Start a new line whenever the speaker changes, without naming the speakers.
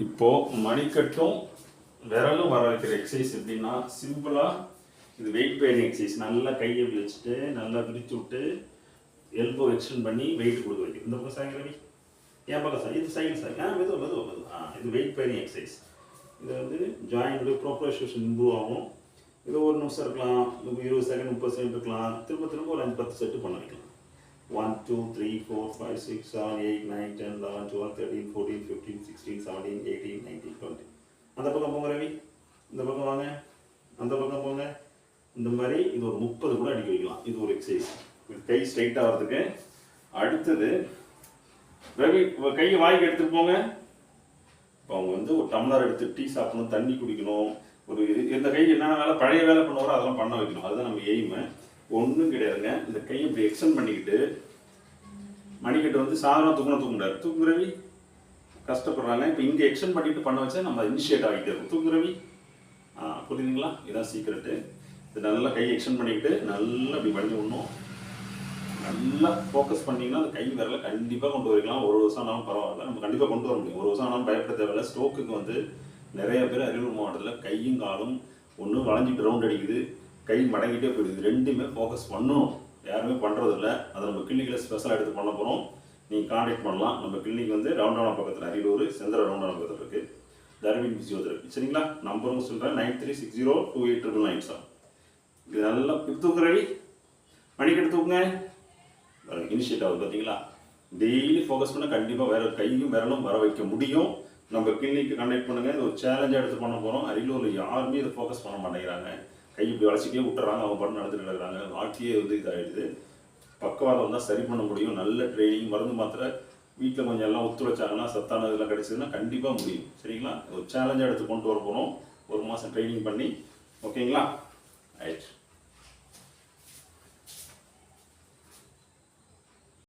இப்போது மணிக்கட்டும் விரலும் வர வைக்கிற எக்ஸசைஸ் எப்படின்னா சிம்பிளாக இது வெயிட் பெயரிங் எக்ஸசைஸ் நல்லா கையை இப்படி வச்சுட்டு நல்லா விரித்து விட்டு எல்போ எக்ஸ்டெண்ட் பண்ணி வெயிட் கொடுக்க வைக்கும் இந்த பக்கம் சாய் ரவி. என் பக்கம் சாய். இது சைடு சார் ஆ மெதுவா மெதுவா மெதுவா. ஆ இது வெயிட் பெயரிங் எக்ஸசைஸ் இது வந்து ஜாயிண்ட் ப்ரோப்ரோஷன் இம்ப்ரூவ் ஆகும். இது ஒரு நிமிஷம் இருக்கலாம் இருபது செகண்ட் முப்பது செகண்ட் இருக்கலாம். திரும்ப திரும்ப ஒரு அஞ்சு பத்து செட்டு பண்ண வைக்கலாம். One two three four five six seven eight nine ten eleven twelve thirteen fourteen fifteen sixteen seventeen eighteen nineteen அந்த பக்கம் போங்க ரவி. இந்த பக்கம் வாங்க. அந்த பக்கம் போங்க. இந்த மாதிரி இது ஒரு முப்பது கூட அடிக்க வைக்கலாம். இது ஒரு எக்ஸசைஸ் கை ஸ்ட்ரைட் ஆகிறதுக்கு அடுத்தது ரவி கையை வாய்க்கு எடுத்துட்டு போங்க. இப்போ அவங்க வந்து ஒரு டம்ளர் எடுத்து டீ சாப்பிடணும் தண்ணி குடிக்கணும். ஒரு இது- இந்த கை என்னென்ன வேலை பழைய வேலை பண்ணுவாரோ அதெல்லாம் பண்ண வைக்கணும். அதுதான் நம்ம எய்மு ஒன்றும் கிடையாதுங்க. இந்த கையை இப்படி எக்ஸ்டெண்ட் பண்ணிக்கிட்டு மணிக்கட்டு வந்து சாதாரண தூக்கணும் தூக்க முடியாது. கஷ்டப்படுறாங்க. இப்போ இங்கே எக்ஸ்டெண்ட் பண்ணிட்டு பண்ண வச்சா நம்ம இனிஷியேட் ஆகிட்டே இருக்கும். ஆ புரியுதுங்களா? இதான் சீக்கிரட்டு இது நல்லா கை எக்ஸ்டெண்ட் பண்ணிக்கிட்டு நல்லா இப்படி பண்ணி விடணும். நல்லா ஃபோக்கஸ் பண்ணிங்கன்னா அந்த கை விரல கண்டிப்பாக கொண்டு வரலாம் ஒரு வருஷம் ஆனாலும் பரவாயில்ல. நம்ம கண்டிப்பாக கொண்டு வர முடியும். ஒரு வருஷம் ஆனாலும் பயப்பட தேவையில்ல. ஸ்ட்ரோக்குக்கு வந்து நிறைய பேர் அரியலூர் மாவட்டத்தில் கையும் காலும் ஒன்று வளைஞ்சிட்டு ரவுண்ட் அடிக்குது. கை மடங்கிட்டே போயிடுது. ரெண்டுமே ஃபோக்கஸ் பண்ணணும். யாருமே பண்ணுறதில்ல அதை நம்ம கிளினிக்கில் ஸ்பெஷலாக எடுத்து பண்ண போகிறோம் நீங்கள் காண்டாக்ட் பண்ணலாம். நம்ம கிளினிக் வந்து ரவுண்டானா பக்கத்தில் அரியலூர் செந்தர ரவுண்டானா பக்கத்தில் இருக்குது தர்மின் பிசியோதெரபி சரிங்களா? நம்பரும் சொல்கிறேன் nine three six zero two eight triple nine sir. இது நல்லா இப்போ தூக்கு ரவி மணிக்கெடுத்து தூக்குங்க. இனிஷியேட் ஆகுது பார்த்தீங்களா டெய்லி ஃபோக்கஸ் பண்ண கண்டிப்பாக வேற கையும் விரலும் வர வைக்க முடியும். நம்ம கிளினிக் கண்டக்ட் பண்ணுங்கள் இது ஒரு சேலஞ்சாக எடுத்து பண்ண போகிறோம் அரியலூரில் யாருமே இதை ஃபோக்கஸ் பண்ண மாட்டேங்கிறாங்க. கை இப்படி வளச்சிட்டே விட்டுறாங்க. அவங்க படம் நடந்துட்டு நடக்கிறாங்க. வாழ்க்கையே வந்து இதாகிடுது பக்கவாதம் வந்தால் சரி பண்ண முடியும். நல்ல ட்ரைனிங் மருந்து மாத்திரை வீட்டில் கொஞ்சம் எல்லாம் ஒத்துழைச்சாங்கன்னா சத்தான இதெல்லாம் கிடைச்சதுன்னா கண்டிப்பாக முடியும். சரிங்களா? ஒரு சேலஞ்சாக எடுத்து கொண்டு வர போகிறோம் ஒரு மாதம் ட்ரைனிங் பண்ணி. ஓகேங்களா? ரைட்